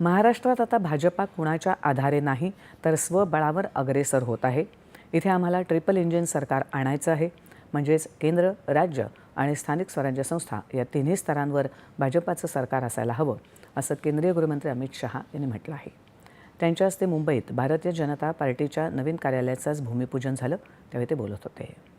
महाराष्ट्रात आता भाजपा कुणाच्या आधारे नाही तर स्वबळावर अग्रेसर होत आहे. इथे आम्हाला ट्रिपल इंजिन सरकार आणायचं आहे. म्हणजेच केंद्र राज्य आणि स्थानिक स्वराज्य संस्था या तिन्ही स्तरांवर भाजपाचं सरकार असायला हवं असं केंद्रीय गृहमंत्री अमित शहा यांनी म्हटलं आहे. त्यांच्या हस्ते मुंबईत भारतीय जनता पार्टीच्या नवीन कार्यालयाचंच भूमिपूजन झालं त्यावेळी ते बोलत होते.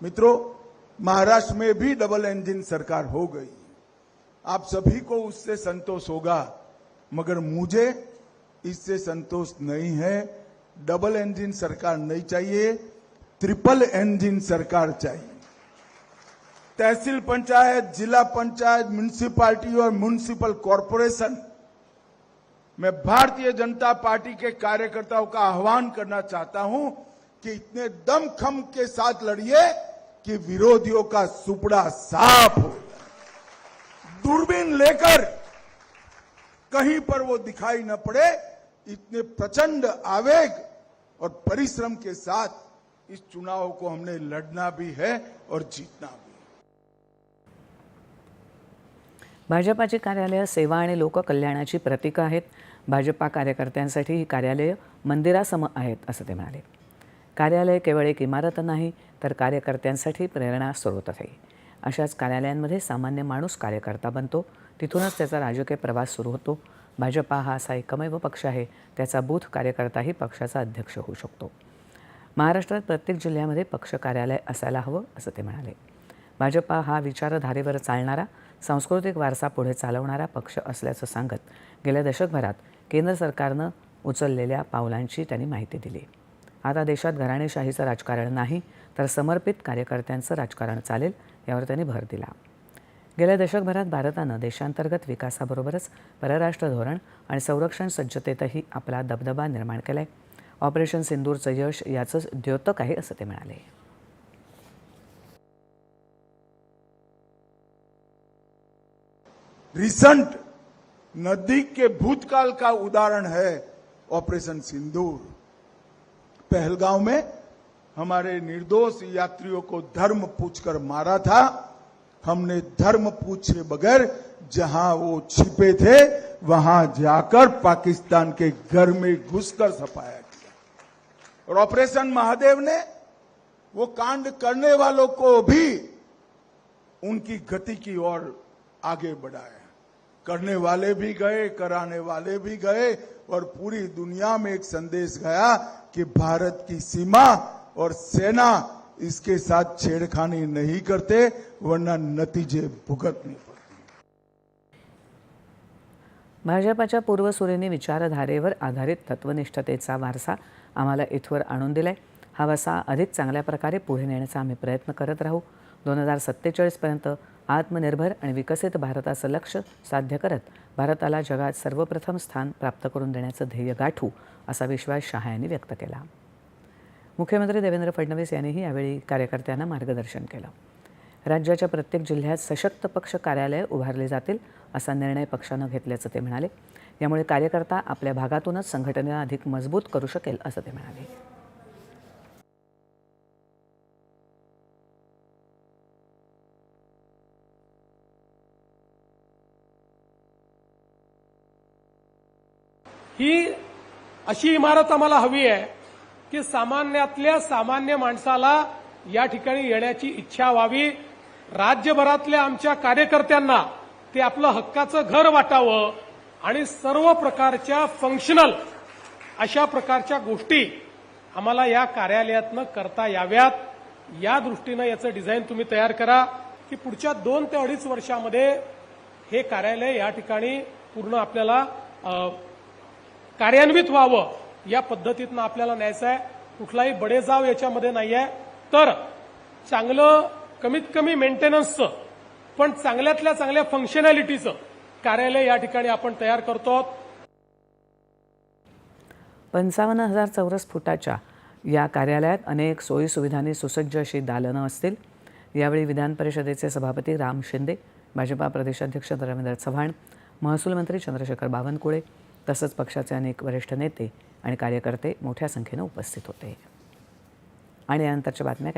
मित्रों, महाराष्ट्र में भी डबल इंजन सरकार हो गई। आप सभी को उससे संतोष होगा, मगर मुझे इससे संतोष नहीं है। डबल इंजन सरकार नहीं चाहिए ट्रिपल इंजन सरकार चाहिए। तहसील पंचायत, जिला पंचायत म्यूनिसिपालिटी और म्यूनिसिपल कॉरपोरेशन मैं भारतीय जनता पार्टी के कार्यकर्ताओं का आह्वान करना चाहता हूँ कि इतने दमखम के साथ लड़िए। कि विरोधियों का सुपड़ा साफ हो दूरबीन लेकर कहीं पर वो दिखाई न पड़े इतने प्रचंड आवेग और परिश्रम के साथ इस चुनाव को हमने लड़ना भी है और जीतना भी भाजपाची कार्यालयं सेवा आणि लोककल्याणाची प्रतीकं आहेत. भाजपा कार्यकर्त्यांसाठी ही कार्यालयं मंदिरासम आहेत असं ते म्हणाले. कार्यालय केवळ एक इमारत नाही तर कार्यकर्त्यांसाठी प्रेरणा स्रोत आहे. अशाच कार्यालयांमध्ये सामान्य माणूस कार्यकर्ता बनतो. तिथूनच त्याचा राजकीय प्रवास सुरू होतो. भाजपा हा असा एकमेव पक्ष आहे. त्याचा बूथ कार्यकर्ताही पक्षाचा अध्यक्ष होऊ शकतो. महाराष्ट्रात प्रत्येक जिल्ह्यामध्ये पक्ष कार्यालय असायला हवं असं ते म्हणाले. भाजपा हा विचारधारेवर चालणारा सांस्कृतिक वारसा पुढे चालवणारा पक्ष असल्याचं सांगत गेल्या दशकभरात केंद्र सरकारनं उचललेल्या पावलांची त्यांनी माहिती दिली. आता देशात घराणेशाहीचं राजकारण नाही तर समर्पित कार्यकर्त्यांचं राजकारण चालेल यावर त्यांनी भर दिला. गेल्या दशकभरात भारतानं देशांतर्गत विकासाबरोबरच परराष्ट्र धोरण आणि संरक्षण सज्जतेतही आपला दबदबा निर्माण केला आहे ऑपरेशन सिंदूरचं यश याचंच द्योतक आहे असं ते म्हणाले. रिसेंट नदी के भूतकाल का उदाहरण है ऑपरेशन सिंदूर. पहलगांव में हमारे निर्दोष यात्रियों को धर्म पूछकर मारा था। हमने धर्म पूछे बगैर जहाँ वो छिपे थे, वहाँ जाकर पाकिस्तान के घर में घुसकर सफाया किया। और ऑपरेशन महादेव ने वो कांड करने वालों को भी उनकी गति की ओर आगे बढ़ाया। करने वाले भी गए कराने वाले भी गए और पूरी दुनिया में एक संदेश गया कि भारत की सीमा और सेना इसके साथ छेड़खानी नहीं करते वरना नतीजे भुगतने भाजपाच्या पूर्वसुरीने विचारधारेवर आधारित तत्वनिष्ठतेचा वारसा आम्हाला इथवर आणून दिलाय. हा वारसा अधिक चांगल्या प्रकारे पुढे नेण्याचा आम्ही प्रयत्न करत राहू. दोन हजार सत्तेचाळीसपर्यंत आत्मनिर्भर आणि विकसित भारताचं लक्ष साध्य करत भारताला जगात सर्वप्रथम स्थान प्राप्त करून देण्याचं ध्येय गाठू असा विश्वास शहा यांनी व्यक्त केला. मुख्यमंत्री देवेंद्र फडणवीस यांनीही यावेळी कार्यकर्त्यांना मार्गदर्शन केलं. राज्याच्या प्रत्येक जिल्ह्यात सशक्त पक्ष कार्यालय उभारले जातील असा निर्णय पक्षानं घेतल्याचं ते म्हणाले. यामुळे कार्यकर्ता आपल्या भागातूनच संघटनेला अधिक मजबूत करू शकेल असं ते म्हणाले. ही अशी इमारत आम्हाला हवी आहे की सामान्यातल्या सामान्य माणसाला या ठिकाणी येण्याची इच्छा व्हावी. राज्यभरातल्या आमच्या कार्यकर्त्यांना ते आपलं हक्काचं घर वाटावं आणि सर्व प्रकारच्या फंक्शनल अशा प्रकारच्या गोष्टी आम्हाला या कार्यालयातनं करता याव्यात. या दृष्टीनं याचं डिझाईन तुम्ही तयार करा की पुढच्या दोन ते अडीच वर्षामध्ये हे कार्यालय या ठिकाणी पूर्ण आपल्याला कार्यान्वित व्हावं. या पद्धतीतनं आपल्याला न्यायचं आहे. कुठलाही बडेजाव याच्यामध्ये नाही आहे तर चांगलं कमीत कमी मेंटेनन्सचं पण चांगल्यातल्या चांगल्या फंक्शनॅलिटीचं कार्यालय या ठिकाणी आपण तयार करतो पंचावन्न हजार चौरस फुटाच्या या कार्यालयात अनेक सोयीसुविधांनी सुसज्ज अशी दालनं असतील. यावेळी विधान परिषदेचे सभापती राम शिंदे भाजपा प्रदेशाध्यक्ष रवींद्र चव्हाण महसूल मंत्री चंद्रशेखर बावनकुळे तसंच पक्षाचे अनेक वरिष्ठ नेते आणि कार्यकर्ते मोठ्या संख्येनं उपस्थित होते. आणि यानंतरच्या बातम्या काही